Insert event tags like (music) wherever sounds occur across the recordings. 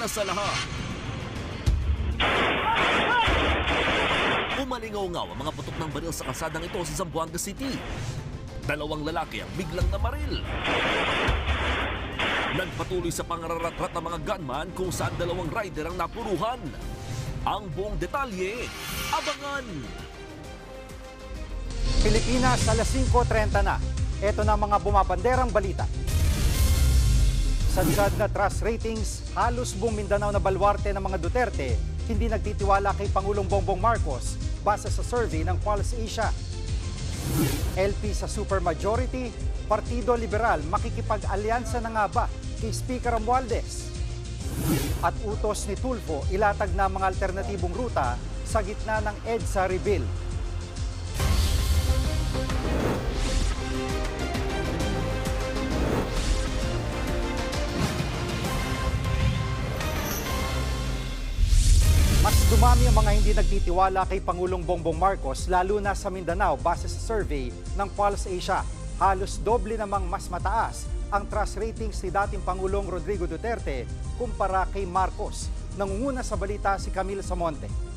una sa lahat. Umalingaw-ngaw ang mga putok ng baril sa kalsadang ito sa Zamboanga City. Dalawang lalaki ang biglang namaril. Nagpatuloy sa pangraratrat ng mga gunman kung saan dalawang rider ang napuruhan. Ang buong detalye, abangan! Pilipinas, alas 5.30 na. Ito na mga bumabanderang balita. Sadsad na trust ratings, halos buong Mindanao na balwarte ng mga Duterte, hindi nagtitiwala kay Pangulong Bongbong Marcos base sa survey ng Pulse Asia. LP sa supermajority, Partido Liberal makikipag-alyansa na nga ba kay Speaker Romualdez? At utos ni Tulfo ilatag na mga alternatibong ruta sa gitna ng EDSA rebuild. Dumami ang mga hindi nagtitiwala kay Pangulong Bongbong Marcos lalo na sa Mindanao base sa survey ng Pulse Asia. Halos doble namang mas mataas ang trust ratings ni dating Pangulong Rodrigo Duterte kumpara kay Marcos. Nangunguna sa balita si Camille Samonte.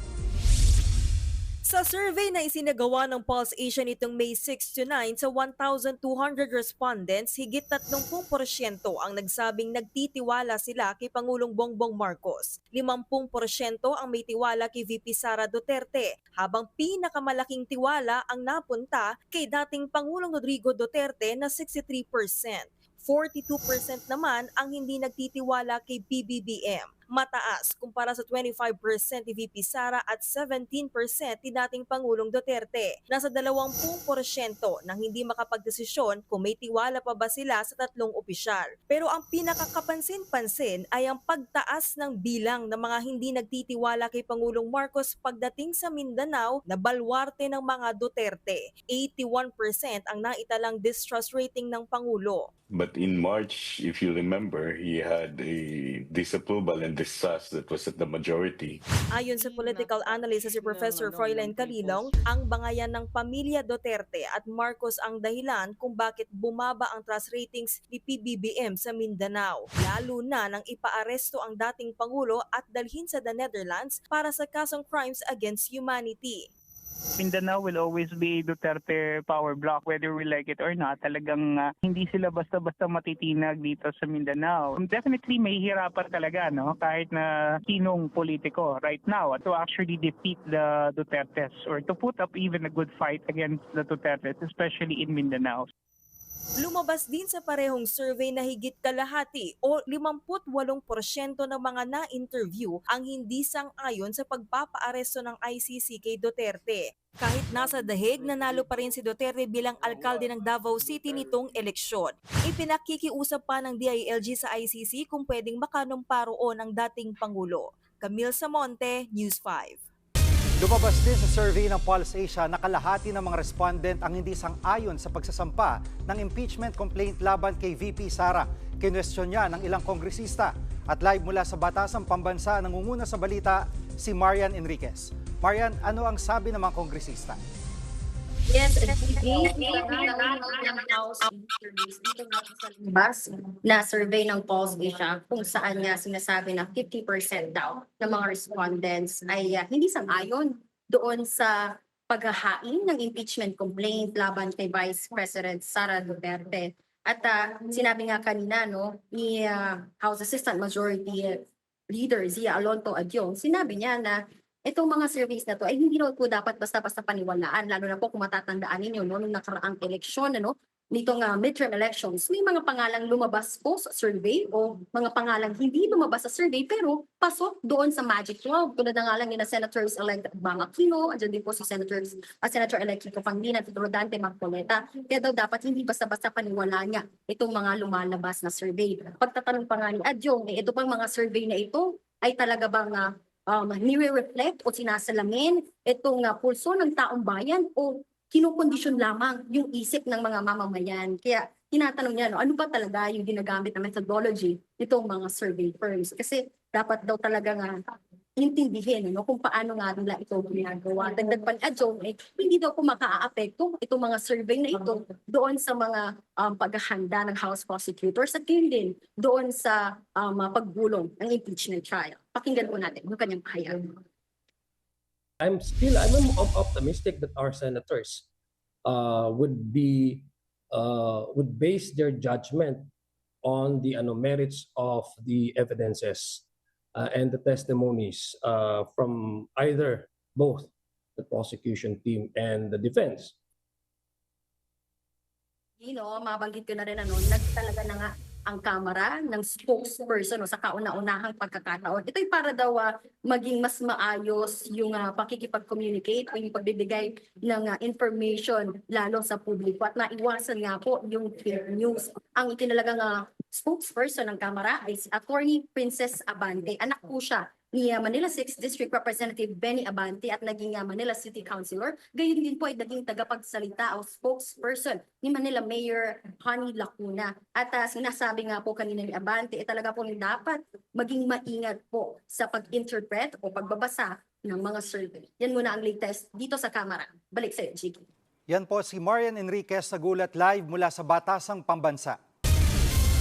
Sa survey na isinagawa ng Pulse Asia nitong May 6 to 9 sa 1,200 respondents, higit 30% ang nagsabing nagtitiwala sila kay Pangulong Bongbong Marcos. 50% ang may tiwala kay VP Sara Duterte, habang pinakamalaking tiwala ang napunta kay dating Pangulong Rodrigo Duterte na 63%. 42% naman ang hindi nagtitiwala kay BBBM. Mataas kumpara sa 25% ni VP Sara at 17% ni dating Pangulong Duterte. Nasa 20% nang hindi makapagdesisyon kung may tiwala pa ba sila sa tatlong opisyal. Pero ang pinakakapansin-pansin ay ang pagtaas ng bilang ng mga hindi nagtitiwala kay Pangulong Marcos pagdating sa Mindanao na balwarte ng mga Duterte. 81% ang naitalang distrust rating ng Pangulo. But in March, if you remember, he had a disapproval and distrust that was at the majority. Ayon sa political analyst na si Professor Froilan Calilong, ang bangayan ng pamilya Duterte at Marcos ang dahilan kung bakit bumaba ang trust ratings ni PBBM sa Mindanao. Lalo na nang ipaaresto ang dating Pangulo at dalhin sa the Netherlands para sa kasong crimes against humanity. Mindanao will always be Duterte power block whether we like it or not. Talagang ah, hindi sila basta-basta matitinag dito sa Mindanao. Definitely may hirapan talaga no kahit na sinong politiko right now to actually defeat the Dutertes or to put up even a good fight against the Dutertes especially in Mindanao. Lumabas din sa parehong survey na higit kalahati o 58% ng mga na-interview ang hindi sang-ayon sa pagpapaaresto ng ICC kay Duterte. Kahit nasa dahig, nanalo pa rin si Duterte bilang alkalde ng Davao City nitong eleksyon. Ipinakikiusap pa ng DILG sa ICC kung pwedeng makanumparo ng dating Pangulo. Camille Samonte, News 5. Lumabas din sa survey ng Pulse Asia na kalahati ng mga respondent ang hindi sang-ayon sa pagsasampa ng impeachment complaint laban kay VP Sara. Kinwestiyon niya ng ilang kongresista. At live mula sa Batasang Pambansa, nangunguna sa balita si Marian Enriquez. Marian, ano ang sabi ng mga kongresista? Yes, bas na survey ng Pulse Asia kung saan nga sinasabi na 50% daw ng mga respondents ay ah, hindi sang-ayon doon sa paghahain ng impeachment complaint laban kay Vice President Sara Duterte. At ah, sinabi nga kanina no ni ah, House Assistant Majority Leader Zia Alonto Adyong, sinabi niya na itong mga surveys na to ay hindi po dapat basta-basta paniwalaan, lalo na po kung matatandaan ninyo no, nung nakaraang eleksyon, ano, nitong uh, midterm elections, may mga pangalang lumabas po sa survey o mga pangalang hindi lumabas sa survey pero pasok doon sa Magic 12. Tulad na nga lang ni na Senators-elect Bang Aquino, andyan din po si Senators, uh, Senator-elect Kiko Pangilinan, Tito Rodante Marcoleta. Kaya daw dapat hindi basta-basta paniwala niya itong mga lumalabas na survey. Pagtatanong pa nga ni Adyong, eh, ito bang mga survey na ito ay talaga bang uh, um, nire-reflect o sinasalamin itong uh, pulso ng taong bayan o kinukondisyon lamang yung isip ng mga mamamayan. Kaya tinatanong niya, no, ano ba talaga yung ginagamit na methodology nitong mga survey firms? Kasi dapat daw talaga nga intindihin no, kung paano nga nila ito ginagawa. Dagdag pa ni Adjong, eh, hindi daw po makaaapekto itong mga survey na ito doon sa mga um, paghahanda ng House prosecutors at yun din doon sa um, pagbulong ng impeachment trial. Pakinggan po natin yung kanyang pahayag. I'm still I'm op- optimistic that our senators uh, would be uh, would base their judgment on the ano, merits of the evidences uh, and the testimonies uh, from either both the prosecution team and the defense. you know, mabanggit ko na rin ano, nagtalaga na nga ang kamera ng spokesperson no, sa kauna-unahang pagkakataon. Ito'y para daw ah, maging mas maayos yung ah, pakikipag-communicate o yung pagbibigay ng ah, information lalo sa publiko at maiwasan nga po yung fake news. Ang itinalagang ah, spokesperson ng kamera ay si Attorney Princess Abante. Anak po siya ni ah, Manila 6th District Representative Benny Abante at naging ah, Manila City Councilor. Gayon din po ay naging tagapagsalita o spokesperson ni Manila Mayor Honey Lacuna. At ah, sinasabi nga po kanina ni Abante, eh, talaga po dapat maging maingat po sa pag-interpret o pagbabasa ng mga survey. Yan muna ang latest dito sa kamera. Balik sa Jiggy. Yan po si Marian Enriquez sa Gulat Live mula sa Batasang Pambansa.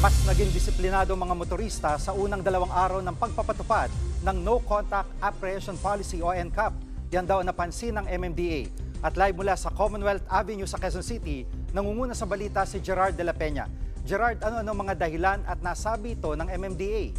Mas naging disiplinado mga motorista sa unang dalawang araw ng pagpapatupad ng No Contact Apprehension Policy o NCAP. Yan daw napansin ng MMDA. At live mula sa Commonwealth Avenue sa Quezon City, nangunguna sa balita si Gerard de la Peña. Gerard, ano-ano mga dahilan at nasabi ito ng MMDA?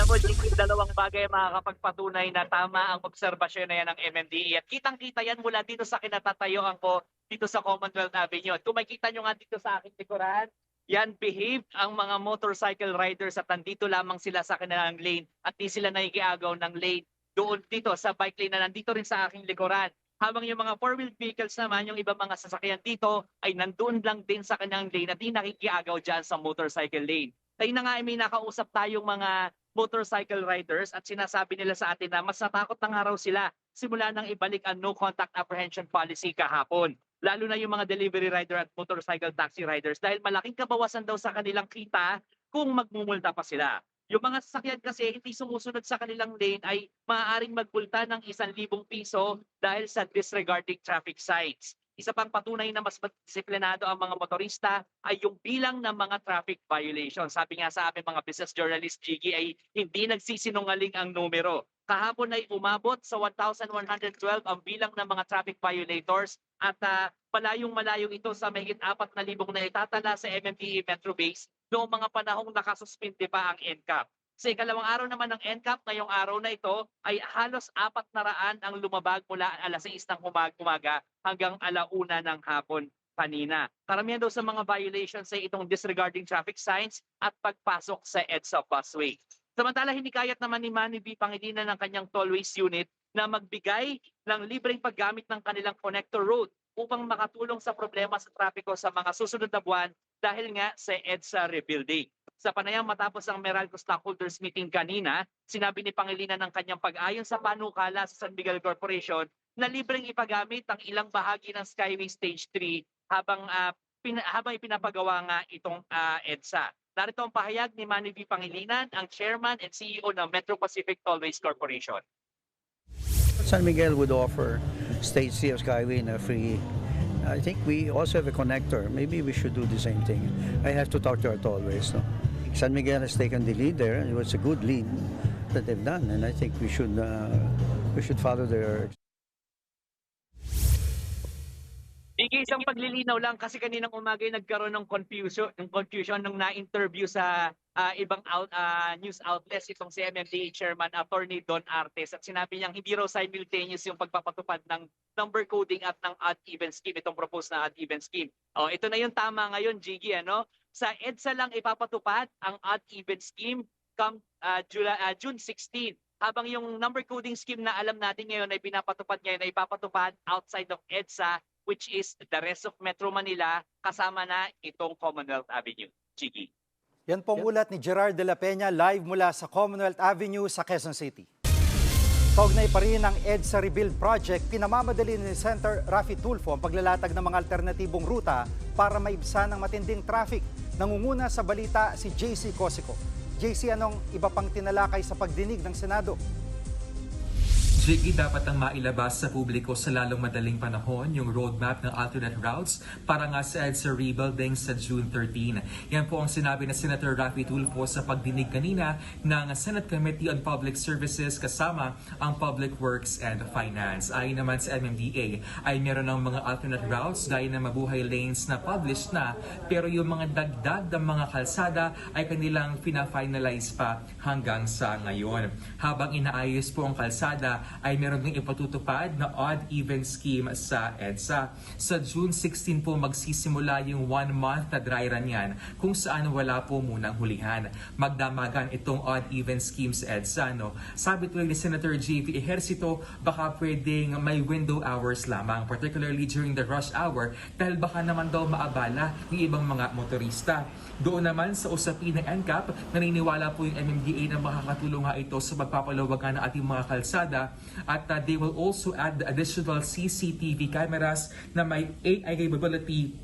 Alam mo, yung dalawang bagay makakapagpatunay na tama ang obserbasyon na yan ng MMDA. At kitang-kita yan mula dito sa kinatatayuan ko dito sa Commonwealth Avenue. At kung makita nyo nga dito sa aking likuran, yan behave ang mga motorcycle riders at nandito lamang sila sa kanilang lane at di sila nagigiagaw ng lane doon dito sa bike lane na nandito rin sa aking likuran. Habang yung mga four-wheeled vehicles naman, yung iba mga sasakyan dito ay nandun lang din sa kanilang lane at di nakikiagaw dyan sa motorcycle lane. Tayo na nga ay may nakausap tayong mga motorcycle riders at sinasabi nila sa atin na mas natakot na nga raw sila simula nang ibalik ang no contact apprehension policy kahapon. Lalo na yung mga delivery rider at motorcycle taxi riders dahil malaking kabawasan daw sa kanilang kita kung magmumulta pa sila. Yung mga sasakyan kasi hindi sumusunod sa kanilang lane ay maaaring magpulta ng isang libong piso dahil sa disregarding traffic signs. Isa pang patunay na mas disiplinado ang mga motorista ay yung bilang ng mga traffic violations. Sabi nga sa aming mga business journalist, Jiggy, ay hindi nagsisinungaling ang numero. Kahapon ay umabot sa 1,112 ang bilang ng mga traffic violators at uh, malayong-malayo ito sa mahigit 4,000 na itatala sa MMDA Metro Base noong mga panahong nakasuspinde pa ang NCAP. Sa ikalawang araw naman ng NCAP, ngayong araw na ito ay halos apat na raan ang lumabag mula alas 6 ng umaga hanggang alauna ng hapon kanina. Karamihan daw sa mga violations ay itong disregarding traffic signs at pagpasok sa EDSA busway. Samantala, hinikayat naman ni Manny B. Pangilinan ng kanyang tollways unit na magbigay ng libreng paggamit ng kanilang connector road upang makatulong sa problema sa trapiko sa mga susunod na buwan dahil nga sa EDSA rebuilding. Sa panayam matapos ang Meralco Stockholders Meeting kanina, sinabi ni Pangilinan ng kanyang pag-ayon sa panukala sa San Miguel Corporation na libreng ipagamit ang ilang bahagi ng Skyway Stage 3 habang uh, pin, habang ipinapagawa nga itong uh, EDSA. Narito ang pahayag ni Manny V. Pangilinan, ang Chairman and CEO ng Metro Pacific Tollways Corporation. San Miguel would offer Stage C of Skyway in a free. I think we also have a connector. Maybe we should do the same thing. I have to talk to our tollways. No? San Miguel has taken the lead there, it was a good lead that they've done, and I think we should uh, we should follow their Bigay isang paglilinaw lang kasi kaninang umaga nagkaroon ng confusion, ng confusion nung na-interview sa ah, ibang out, ah, news outlets itong si MMDA Chairman Attorney Don Artes at sinabi niyang hindi raw simultaneous yung pagpapatupad ng number coding at ng odd-even scheme, itong proposed na odd-even scheme. Oh, ito na yung tama ngayon, Jiggy, ano? Sa EDSA lang ipapatupad ang odd-even scheme come ah, July, ah, June 16 habang yung number coding scheme na alam natin ngayon ay pinapatupad ngayon ay ipapatupad outside of EDSA which is the rest of Metro Manila kasama na itong Commonwealth Avenue. Chiki. Yan pong ulat ni Gerard de la Peña live mula sa Commonwealth Avenue sa Quezon City. Kaugnay pa rin ang EDSA Rebuild Project, pinamamadali ni Senator Rafi Tulfo ang paglalatag ng mga alternatibong ruta para maibsan ang matinding traffic. Nangunguna sa balita si JC Cosico. JC, anong iba pang tinalakay sa pagdinig ng Senado? Jiggy dapat ang mailabas sa publiko sa lalong madaling panahon yung roadmap ng alternate routes para nga sa EDSA rebuilding sa June 13. Yan po ang sinabi na Senator Raffy Tulfo sa pagdinig kanina ng Senate Committee on Public Services kasama ang Public Works and Finance. Ayon naman sa MMDA ay meron ng mga alternate routes gaya ng mabuhay lanes na published na pero yung mga dagdag ng mga kalsada ay kanilang fina-finalize pa hanggang sa ngayon. Habang inaayos po ang kalsada ay meron ding ipatutupad na odd-even scheme sa EDSA. Sa June 16 po magsisimula yung one-month na dry run yan kung saan wala po munang hulihan. Magdamagan itong odd-even scheme sa EDSA. No? Sabi tuloy ni Senator J.V. Ejercito, baka pwedeng may window hours lamang, particularly during the rush hour dahil baka naman daw maabala ng ibang mga motorista. Doon naman sa usapin ng NCAP, naniniwala po yung MMDA na makakatulong nga ito sa pagpapalawagan ng ating mga kalsada at uh, they will also add additional CCTV cameras na may AI capability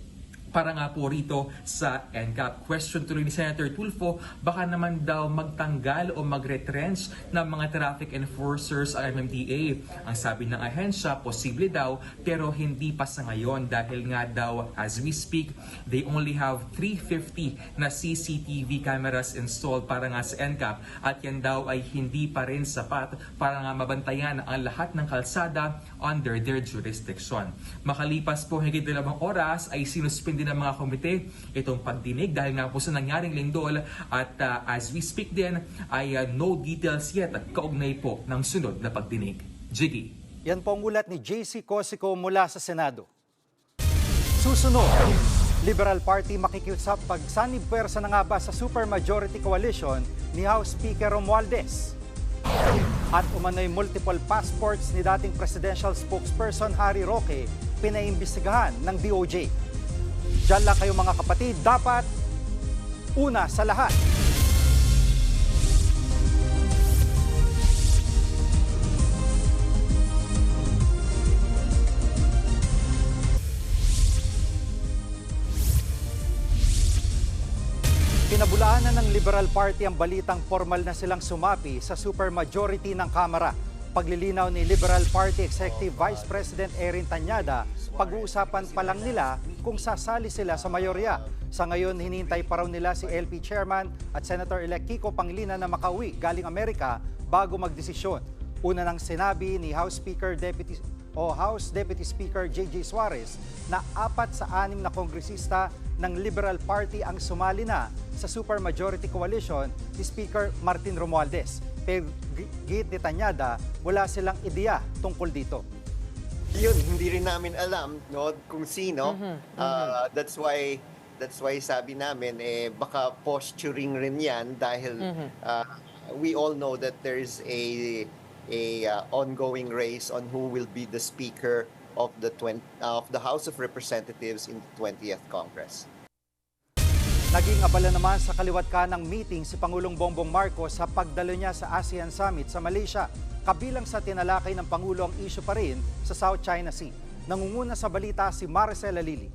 para nga po rito sa NCAP. Question tuloy ni Senator Tulfo, baka naman daw magtanggal o magretrench ng mga traffic enforcers ang MMDA. Ang sabi ng ahensya, posible daw pero hindi pa sa ngayon dahil nga daw as we speak, they only have 350 na CCTV cameras installed para nga sa NCAP at yan daw ay hindi pa rin sapat para nga mabantayan ang lahat ng kalsada under their jurisdiction. Makalipas po higit dalawang oras ay sinuspindi ng mga komite itong pagdinig dahil nga po sa nangyaring lindol at uh, as we speak din ay uh, no details yet at kaugnay po ng sunod na pagdinig. Jiggy. Yan po ang ulat ni JC Cosico mula sa Senado. Susunod, Liberal Party makikiusap pagsanib pwersa na nga ba sa supermajority coalition ni House Speaker Romualdez. At umano'y multiple passports ni dating presidential spokesperson Harry Roque pinaimbestigahan ng DOJ. Diyan lang kayo mga kapatid, dapat una sa lahat. Pinabulaanan ng Liberal Party ang balitang formal na silang sumapi sa supermajority ng Kamara. Paglilinaw ni Liberal Party Executive Vice President Erin Tanyada, pag-uusapan pa lang nila kung sasali sila sa mayorya. Sa ngayon, hinihintay pa raw nila si LP Chairman at Senator-elect Kiko Pangilinan na makauwi galing Amerika bago magdesisyon. Una nang sinabi ni House Speaker Deputy o House Deputy Speaker J.J. Suarez na apat sa anim na kongresista ng Liberal Party ang sumali na sa supermajority coalition ni Speaker Martin Romualdez. Git ni Tanyada, wala silang ideya tungkol dito. Yun, hindi rin namin alam no kung sino. Ah, that's why that's why sabi namin eh baka posturing rin 'yan dahil ah, we all know that there's a a uh, ongoing race on who will be the speaker of the 20, of the House of Representatives in the 20th Congress. Naging abala naman sa kaliwat ka ng meeting si Pangulong Bongbong Marcos sa pagdalo niya sa ASEAN Summit sa Malaysia. Kabilang sa tinalakay ng Pangulo ang issue pa rin sa South China Sea. Nangunguna sa balita si Maricela Lili.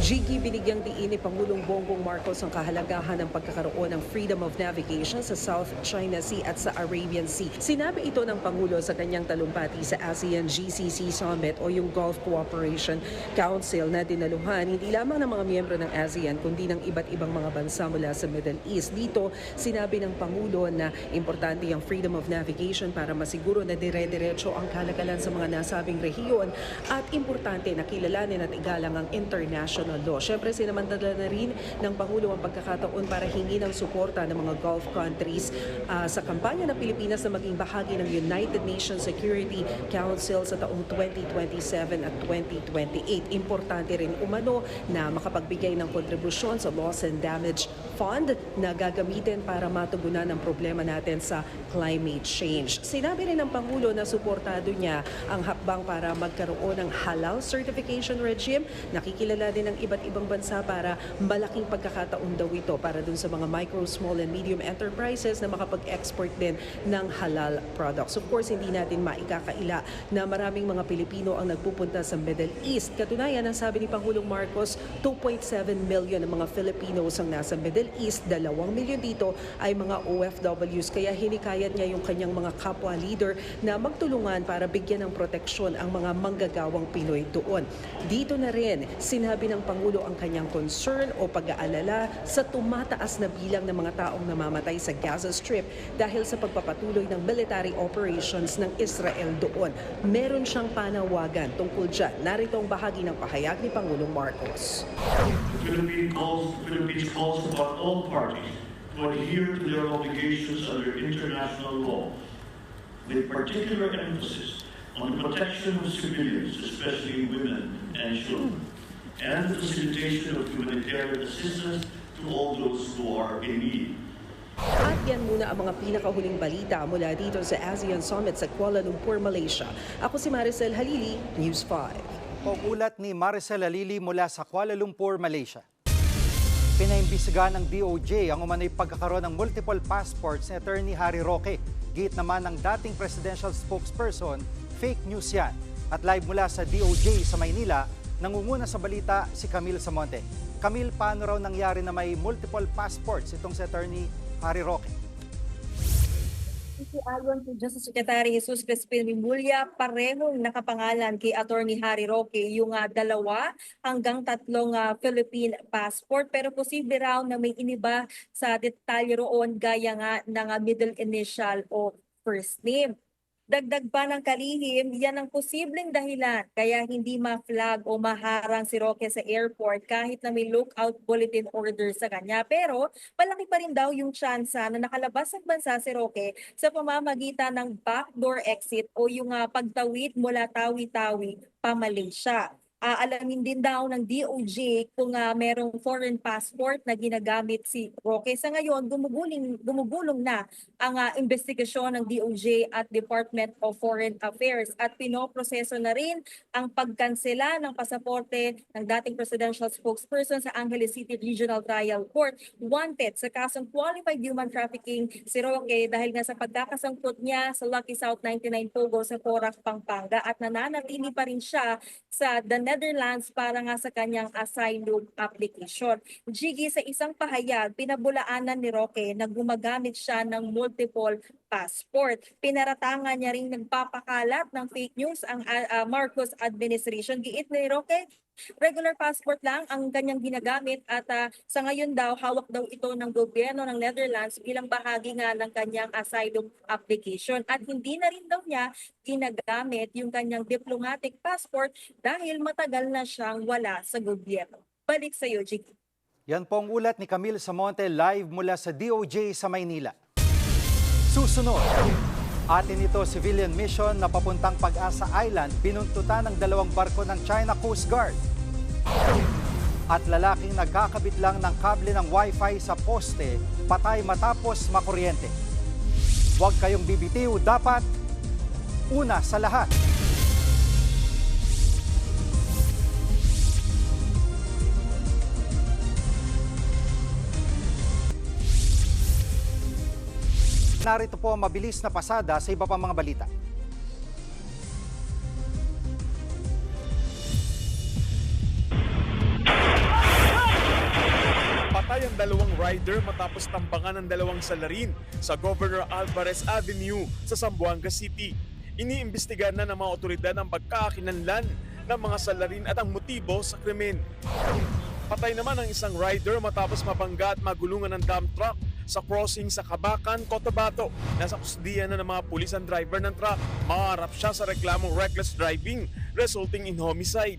Jiggy binigyang diin ni Pangulong Bongbong Marcos ang kahalagahan ng pagkakaroon ng freedom of navigation sa South China Sea at sa Arabian Sea. Sinabi ito ng Pangulo sa kanyang talumpati sa ASEAN GCC Summit o yung Gulf Cooperation Council na dinaluhan hindi lamang ng mga miyembro ng ASEAN kundi ng iba't ibang mga bansa mula sa Middle East. Dito, sinabi ng Pangulo na importante ang freedom of navigation para masiguro na dire-diretso ang kalagalan sa mga nasabing rehiyon at importante na kilalanin at igalang ang international law. Siyempre, sinamantala na rin ng Pangulo ang pagkakataon para hingi ng suporta ng mga Gulf countries ah, sa kampanya ng Pilipinas na maging bahagi ng United Nations Security Council sa taong 2027 at 2028. Importante rin umano na makapagbigay ng kontribusyon sa Loss and Damage Fund na gagamitin para matugunan ang problema natin sa climate change. Sinabi rin ng Pangulo na suportado niya ang hakbang para magkaroon ng halal certification regime. Nakikilala din ng iba't ibang bansa para malaking pagkakataon daw ito para dun sa mga micro, small and medium enterprises na makapag-export din ng halal products. Of course, hindi natin maikakaila na maraming mga Pilipino ang nagpupunta sa Middle East. Katunayan, ang sabi ni Pangulong Marcos, 2.7 million ang mga Filipinos ang nasa Middle East. Dalawang milyon dito ay mga OFWs. Kaya hinikayat niya yung kanyang mga kapwa leader na magtulungan para bigyan ng proteksyon ang mga manggagawang Pinoy doon. Dito na rin, sinabi ng Pangulo ang kanyang concern o pag-aalala sa tumataas na bilang ng mga taong namamatay sa Gaza Strip dahil sa pagpapatuloy ng military operations ng Israel doon. Meron siyang panawagan tungkol dyan. Narito ang bahagi ng pahayag ni Pangulong Marcos. Philippine calls, Philippines calls upon all parties to adhere to their obligations under international law, with particular emphasis on the protection of civilians, especially women and children, and the facilitation of humanitarian assistance to all those who are in need. At yan muna ang mga pinakahuling balita mula dito sa ASEAN Summit sa Kuala Lumpur, Malaysia. Ako si Maricel Halili, News 5. Pag-ulat ni Maricel Alili mula sa Kuala Lumpur, Malaysia. Pinaimbisigahan ng DOJ ang umano'y pagkakaroon ng multiple passports ni Attorney Harry Roque. Giit naman ng dating presidential spokesperson, fake news yan. At live mula sa DOJ sa Maynila, nangunguna sa balita si Camille Samonte. Camille, paano raw nangyari na may multiple passports itong si Attorney Harry Roque? Ayon kay Justice Secretary Jesus Crispin Rimulya, parehong nakapangalan kay Attorney Harry Roque yung ah, dalawa hanggang tatlong ah, Philippine passport pero posible raw na may iniba sa detalye roon gaya nga ng ah, middle initial o first name. Dagdag pa ng kalihim, yan ang posibleng dahilan kaya hindi ma-flag o maharang si Roque sa airport kahit na may lookout bulletin order sa kanya. Pero malaki pa rin daw yung tsansa na nakalabas ng bansa si Roque sa pamamagitan ng backdoor exit o yung ah, pagtawid mula Tawi-Tawi pa Malaysia. Aalamin din daw ng DOJ kung ah, merong foreign passport na ginagamit si Roque. Sa ngayon, gumugulong, gumugulong na ang ah, investigasyon ng DOJ at Department of Foreign Affairs. At pinoproseso na rin ang pagkansela ng pasaporte ng dating presidential spokesperson sa Angeles City Regional Trial Court. Wanted sa kasong qualified human trafficking si Roque dahil nga sa pagkakasangkot niya sa Lucky South 99 Pogo sa Porac, Pampanga. At nananatili pa rin siya sa the Netherlands para nga sa kanyang asylum application. Jiggy, sa isang pahayag, pinabulaanan ni Roque na gumagamit siya ng multiple passport. Pinaratangan niya rin nagpapakalat ng fake news ang ah, Marcos administration. Giit ni Roque, regular passport lang ang kanyang ginagamit at ah, sa ngayon daw hawak daw ito ng gobyerno ng Netherlands bilang bahagi nga ng kanyang asylum application at hindi na rin daw niya ginagamit yung kanyang diplomatic passport dahil matagal na siyang wala sa gobyerno. Balik sa iyo, Jiggy. Yan po ang ulat ni Camille Samonte live mula sa DOJ sa Maynila. Susunod, atin ito civilian mission na papuntang Pag-asa Island binuntutan ng dalawang barko ng China Coast Guard. At lalaking nagkakabit lang ng kable ng wifi sa poste, patay matapos makuryente. Huwag kayong bibitiw, dapat una sa lahat. Narito po ang mabilis na pasada sa iba pang mga balita. Patay ang dalawang rider matapos tambangan ng dalawang salarin sa Governor Alvarez Avenue sa Zamboanga City. Iniimbestigahan na ng mga otoridad ang pagkakakinanlan ng mga salarin at ang motibo sa krimen. Patay naman ang isang rider matapos mabangga at magulungan ng dump truck sa crossing sa Kabakan, Cotabato. Nasa kusdiyan na ng mga pulis ang driver ng truck. Maharap siya sa reklamong reckless driving resulting in homicide.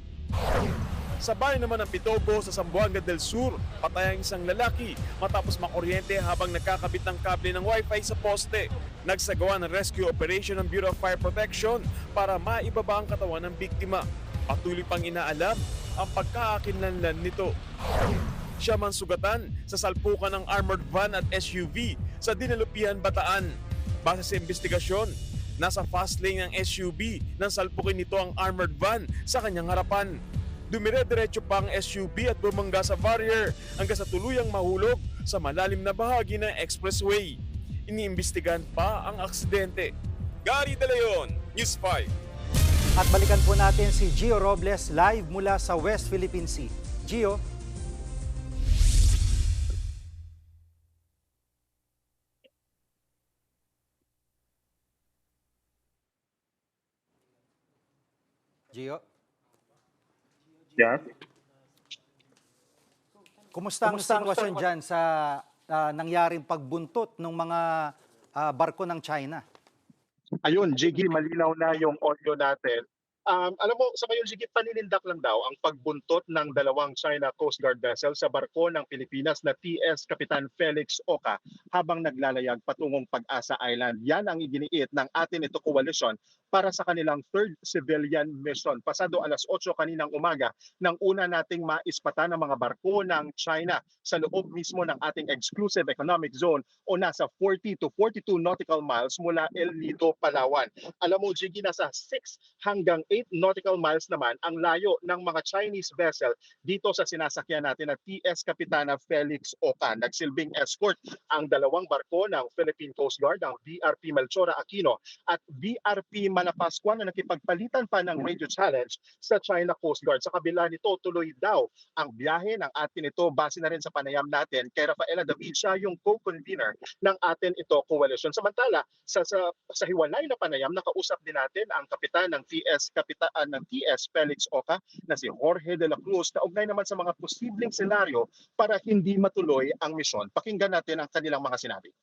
Sa bayan naman ng Pitobo sa Zamboanga del Sur, patay ang isang lalaki matapos makuryente habang nagkakabit ng kable ng wifi sa poste. Nagsagawa ng rescue operation ng Bureau of Fire Protection para maibaba ang katawan ng biktima. Patuloy pang inaalam ang pagkakakinlanlan nito. Siya man sugatan sa salpukan ng armored van at SUV sa Dinalupihan, Bataan. Base sa investigasyon, nasa fast lane ng SUV nang salpukin nito ang armored van sa kanyang harapan. dumire-diretso pa ang SUV at bumangga sa barrier hanggang sa tuluyang mahulog sa malalim na bahagi ng expressway. Iniimbestigahan pa ang aksidente. Gary De Leon, News 5. At balikan po natin si Gio Robles live mula sa West Philippine Sea. Gio, Gio, Yes. kumusta ang sitwasyon dyan sa ah, nangyaring pagbuntot ng mga ah, barko ng China? Ayun, Jiggy, malinaw na yung audio natin. Um, alam mo, sa ngayon, Jiggy, paninindak lang daw ang pagbuntot ng dalawang China Coast Guard vessel sa barko ng Pilipinas na TS Kapitan Felix Oka habang naglalayag patungong Pag-asa Island. Yan ang iginiit ng atin ito coalition para sa kanilang third civilian mission. Pasado alas 8 kaninang umaga nang una nating maispata ng mga barko ng China sa loob mismo ng ating exclusive economic zone o nasa 40 to 42 nautical miles mula El Nido, Palawan. Alam mo, Jiggy, nasa 6 hanggang 8 nautical miles naman ang layo ng mga Chinese vessel dito sa sinasakyan natin na TS Kapitana Felix Oka. Nagsilbing escort ang dalawang barko ng Philippine Coast Guard, ang BRP Melchora Aquino at BRP Manapascuan na nakipagpalitan pa ng radio challenge sa China Coast Guard. Sa kabila nito, tuloy daw ang biyahe ng atin ito base na rin sa panayam natin kay Rafaela David siya yung co-convener ng atin ito coalition. Samantala, sa, sa, sa hiwalay na panayam, nakausap din natin ang kapitan ng TS kapitaan ng TS Felix Oka na si Jorge de la Cruz na naman sa mga posibleng senaryo para hindi matuloy ang misyon. Pakinggan natin ang kanilang mga sinabi.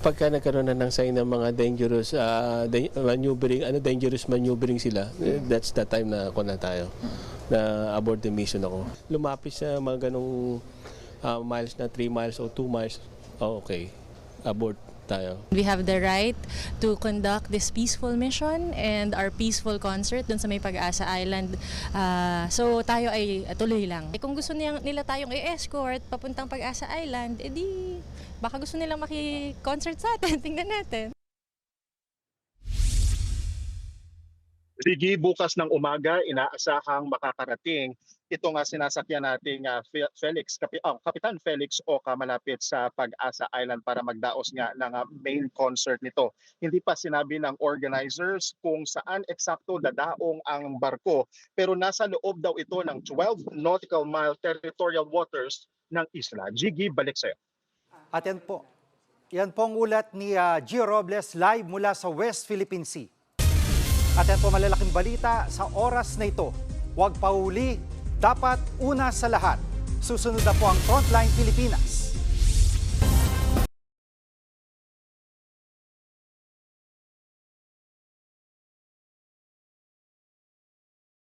Pagka nagkaroon na ng sign ng mga dangerous ah, dan- maneuvering, ano dangerous maneuvering sila, eh, that's the time na ako na tayo na abort the mission ako. Lumapit sa mga ganong ah, miles na 3 miles o 2 miles, oh, okay, abort tayo. We have the right to conduct this peaceful mission and our peaceful concert dun sa may Pag-asa Island. Ah, so tayo ay tuloy lang. Eh, kung gusto nila, nila tayong i-escort papuntang Pag-asa Island, edi baka gusto nilang maki-concert sa atin. (laughs) Tingnan natin. Sige, bukas ng umaga, inaasahang makakarating ito nga sinasakyan nating Fe- Felix, Kapi- ah, Kapitan Felix Oka malapit sa Pag-asa Island para magdaos nga ng ah, main concert nito. Hindi pa sinabi ng organizers kung saan eksakto dadaong ang barko pero nasa loob daw ito ng 12 nautical mile territorial waters ng isla. Jiggy, balik sa'yo. At yan po, yan po ang ulat ni ah, Gio Robles live mula sa West Philippine Sea. At yan po malalaking balita sa oras na ito. Huwag pauli, dapat una sa lahat. Susunod na po ang Frontline Pilipinas.